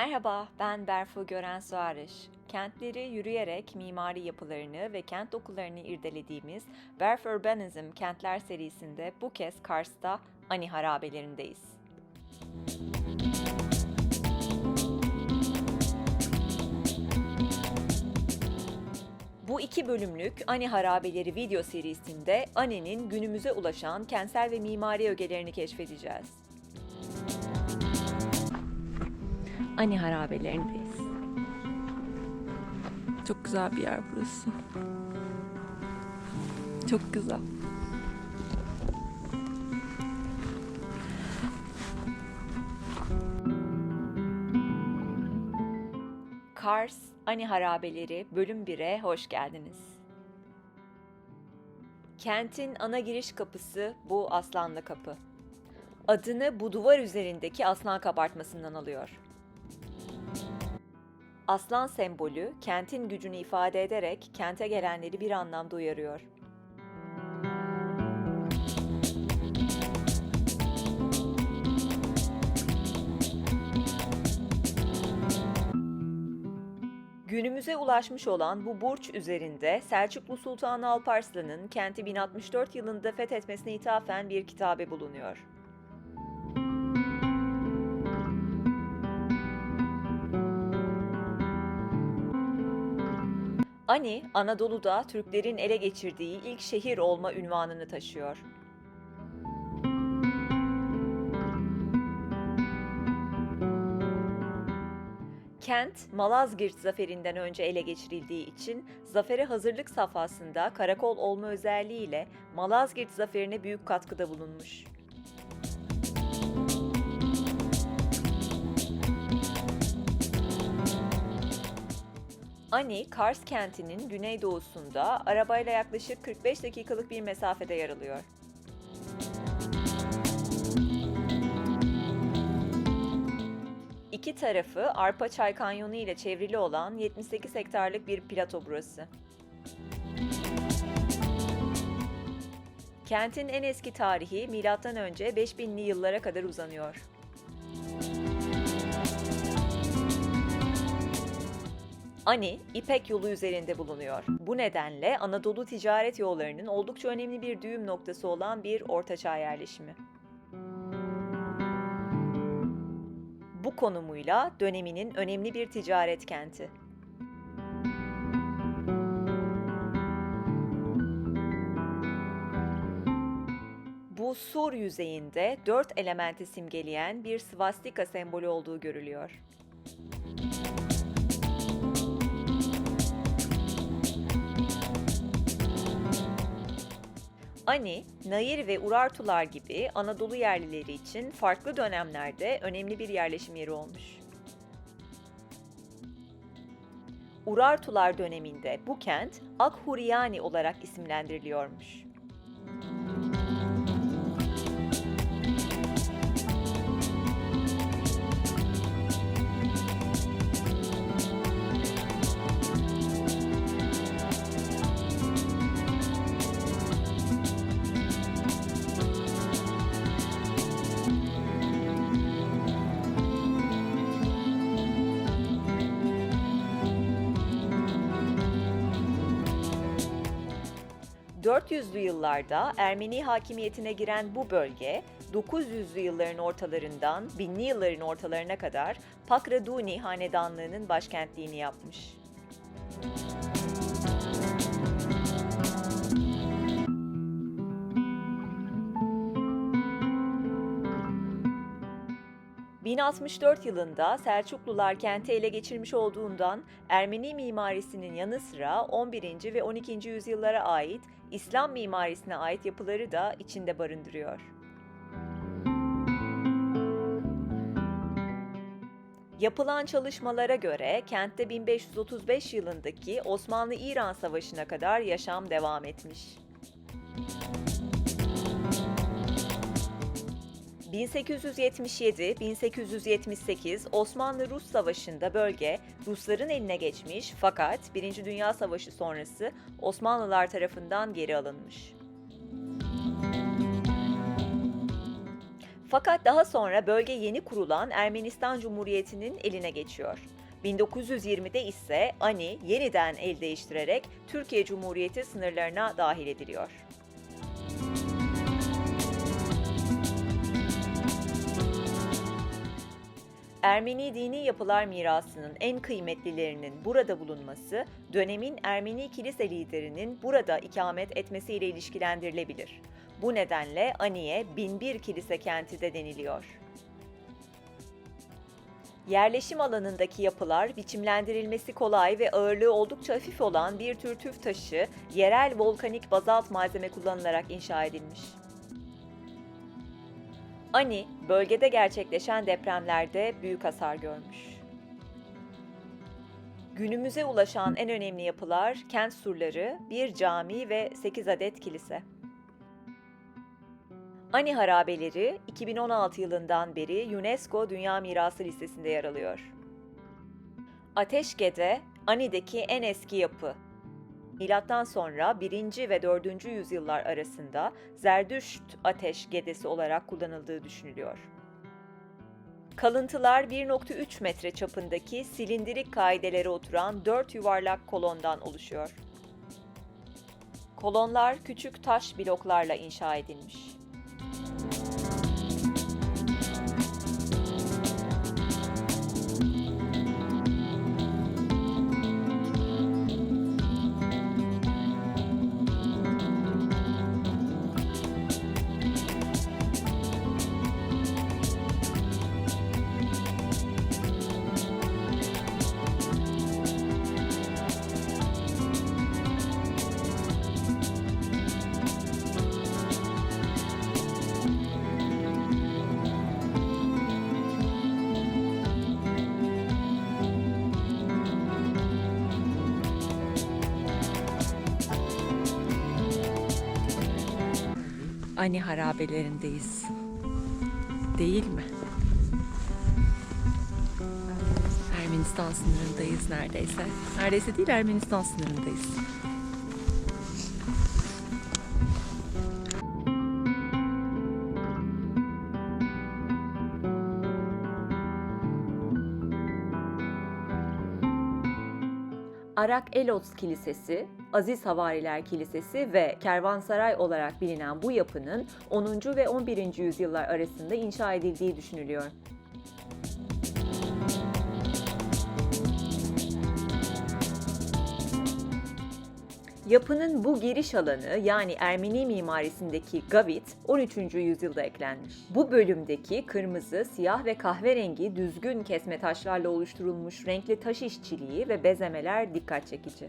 Merhaba, ben Berfu Gören Suarış. Kentleri yürüyerek mimari yapılarını ve kent dokularını irdelediğimiz Berf Urbanism Kentler serisinde bu kez Kars'ta Ani harabelerindeyiz. Bu iki bölümlük Ani Harabeleri video serisinde Ani'nin günümüze ulaşan kentsel ve mimari ögelerini keşfedeceğiz. Ani harabelerindeyiz. Çok güzel bir yer burası. Çok güzel. Kars Ani Harabeleri Bölüm 1'e hoş geldiniz. Kentin ana giriş kapısı bu Aslanlı Kapı. Adını bu duvar üzerindeki aslan kabartmasından alıyor. Aslan sembolü kentin gücünü ifade ederek kente gelenleri bir anlamda uyarıyor. Günümüze ulaşmış olan bu burç üzerinde Selçuklu Sultan Alparslan'ın kenti 1064 yılında fethetmesine ithafen bir kitabe bulunuyor. Ani, Anadolu'da Türklerin ele geçirdiği ilk şehir olma ünvanını taşıyor. Kent, Malazgirt zaferinden önce ele geçirildiği için zafere hazırlık safhasında karakol olma özelliğiyle Malazgirt zaferine büyük katkıda bulunmuş. Ani, Kars kentinin güneydoğusunda arabayla yaklaşık 45 dakikalık bir mesafede yer alıyor. İki tarafı Arpa Çay Kanyonu ile çevrili olan 78 hektarlık bir plato burası. Kentin en eski tarihi M.Ö. 5000'li yıllara kadar uzanıyor. Ani, İpek yolu üzerinde bulunuyor. Bu nedenle Anadolu ticaret yollarının oldukça önemli bir düğüm noktası olan bir ortaçağ yerleşimi. Bu konumuyla döneminin önemli bir ticaret kenti. Bu sur yüzeyinde dört elementi simgeleyen bir svastika sembolü olduğu görülüyor. Ani, Nair ve Urartular gibi Anadolu yerlileri için farklı dönemlerde önemli bir yerleşim yeri olmuş. Urartular döneminde bu kent Akhuriyani olarak isimlendiriliyormuş. ...400'lü yıllarda Ermeni hakimiyetine giren bu bölge... ...900'lü yılların ortalarından 1000'li yılların ortalarına kadar... Pakraduni Hanedanlığı'nın başkentliğini yapmış. ...1064 yılında Selçuklular kenti ele geçirmiş olduğundan Ermeni mimarisinin yanı sıra 11. ve 12. yüzyıllara ait İslam mimarisine ait yapıları da içinde barındırıyor. Yapılan çalışmalara göre kentte 1535 yılındaki Osmanlı-İran Savaşı'na kadar yaşam devam etmiş. 1877-1878 Osmanlı-Rus Savaşı'nda bölge Rusların eline geçmiş fakat Birinci Dünya Savaşı sonrası Osmanlılar tarafından geri alınmış. Fakat daha sonra bölge yeni kurulan Ermenistan Cumhuriyeti'nin eline geçiyor. 1920'de ise Ani yeniden el değiştirerek Türkiye Cumhuriyeti sınırlarına dahil ediliyor. Ermeni dini yapılar mirasının en kıymetlilerinin burada bulunması, dönemin Ermeni kilise liderinin burada ikamet etmesiyle ilişkilendirilebilir. Bu nedenle Ani'ye binbir kilise kenti de deniliyor. Yerleşim alanındaki yapılar biçimlendirilmesi kolay ve ağırlığı oldukça hafif olan bir tür tüf taşı, yerel volkanik bazalt malzeme kullanılarak inşa edilmiş. Ani, bölgede gerçekleşen depremlerde büyük hasar görmüş. Günümüze ulaşan en önemli yapılar kent surları, bir cami ve 8 adet kilise. Ani harabeleri 2016 yılından beri UNESCO Dünya Mirası listesinde yer alıyor. Ateşgede, Ani'deki en eski yapı. Milattan sonra 1. ve 4. yüzyıllar arasında Zerdüşt ateş gedesi olarak kullanıldığı düşünülüyor. Kalıntılar 1.3 metre çapındaki silindirik kaidelere oturan 4 yuvarlak kolondan oluşuyor. Kolonlar küçük taş bloklarla inşa edilmiş. Ani harabelerindeyiz. Değil mi? Ermenistan sınırındayız neredeyse. Neredeyse değil Ermenistan sınırındayız. Arak Elos Kilisesi, Aziz Havariler Kilisesi ve Kervansaray olarak bilinen bu yapının 10. ve 11. yüzyıllar arasında inşa edildiği düşünülüyor. Yapının bu giriş alanı yani Ermeni mimarisindeki gavit 13. yüzyılda eklenmiş. Bu bölümdeki kırmızı, siyah ve kahverengi düzgün kesme taşlarla oluşturulmuş renkli taş işçiliği ve bezemeler dikkat çekici.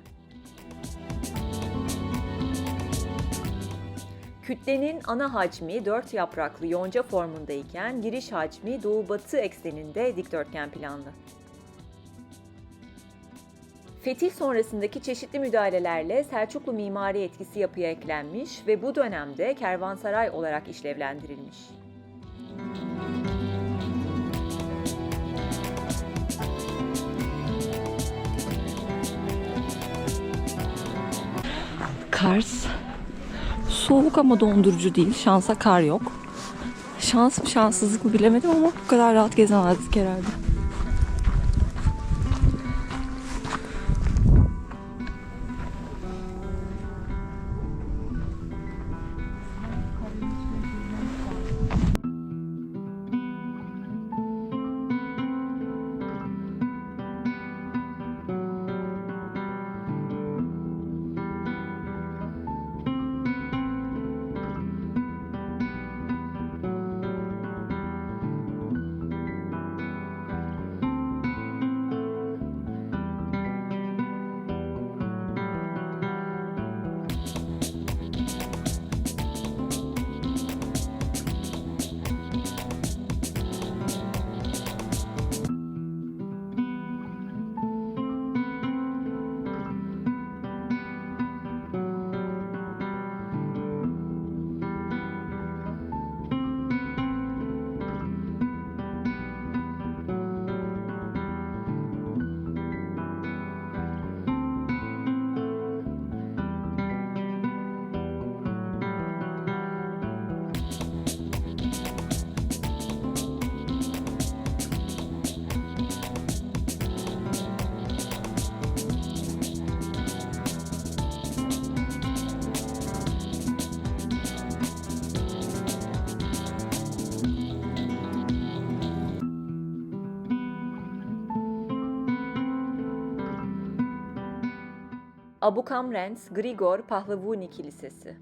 Kütlenin ana hacmi 4 yapraklı yonca formundayken giriş hacmi doğu-batı ekseninde dikdörtgen planlı. Fetih sonrasındaki çeşitli müdahalelerle Selçuklu mimari etkisi yapıya eklenmiş ve bu dönemde kervansaray olarak işlevlendirilmiş. Kars. Soğuk ama dondurucu değil. Şansa kar yok. Şans mı şanssızlık mı bilemedim ama bu kadar rahat gezemezdik herhalde. Abu Kamrens Grigor Pahlavuni Kilisesi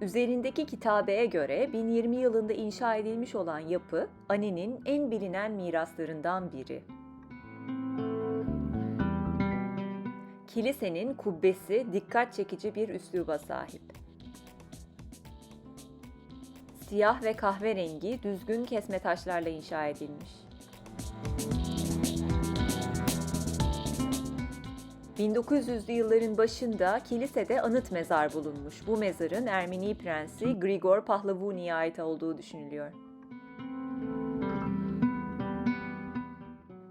Üzerindeki kitabeye göre 1020 yılında inşa edilmiş olan yapı, Ani'nin en bilinen miraslarından biri. Kilisenin kubbesi dikkat çekici bir üsluba sahip. Siyah ve kahverengi düzgün kesme taşlarla inşa edilmiş. 1900'lü yılların başında kilisede anıt mezar bulunmuş. Bu mezarın Ermeni prensi Grigor Pahlavuni'ye ait olduğu düşünülüyor.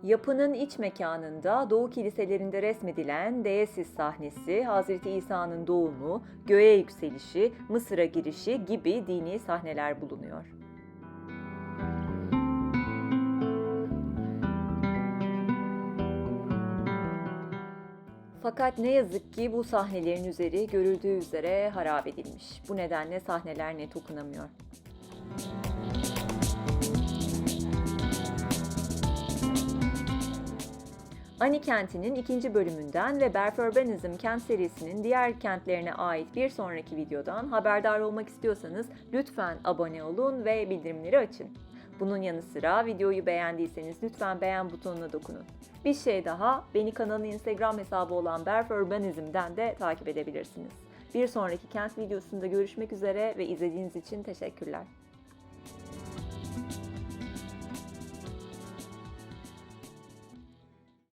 Yapının iç mekanında Doğu kiliselerinde resmedilen Deesis sahnesi, Hazreti İsa'nın doğumu, göğe yükselişi, Mısır'a girişi gibi dini sahneler bulunuyor. Fakat ne yazık ki bu sahnelerin üzeri görüldüğü üzere harap edilmiş. Bu nedenle sahneler net okunamıyor. Ani kentinin ikinci bölümünden ve Berfurbanizm kent serisinin diğer kentlerine ait bir sonraki videodan haberdar olmak istiyorsanız lütfen abone olun ve bildirimleri açın. Bunun yanı sıra videoyu beğendiyseniz lütfen beğen butonuna dokunun. Bir şey daha, beni kanalın Instagram hesabı olan Berfurbanizm'den de takip edebilirsiniz. Bir sonraki kent videosunda görüşmek üzere ve izlediğiniz için teşekkürler.